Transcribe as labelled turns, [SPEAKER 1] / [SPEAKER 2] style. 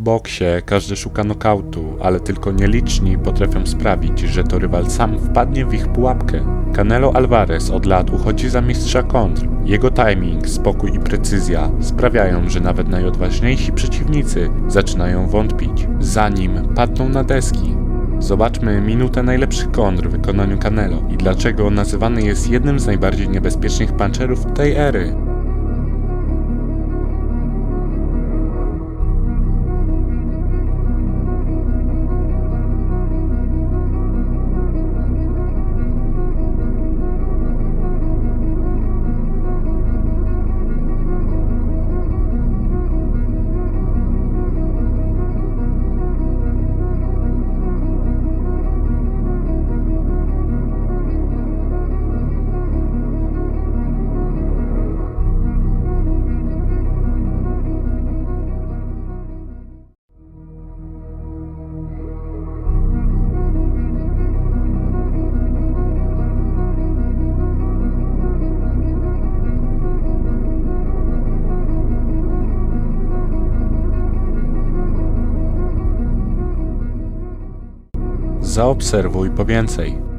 [SPEAKER 1] W boksie każdy szuka nokautu, ale tylko nieliczni potrafią sprawić, że to rywal sam wpadnie w ich pułapkę. Canelo Alvarez od lat uchodzi za mistrza kontr. Jego timing, spokój i precyzja sprawiają, że nawet najodważniejsi przeciwnicy zaczynają wątpić, zanim padną na deski. Zobaczmy minutę najlepszych kontr w wykonaniu Canelo i dlaczego nazywany jest jednym z najbardziej niebezpiecznych puncherów tej ery. Zaobserwuj po więcej.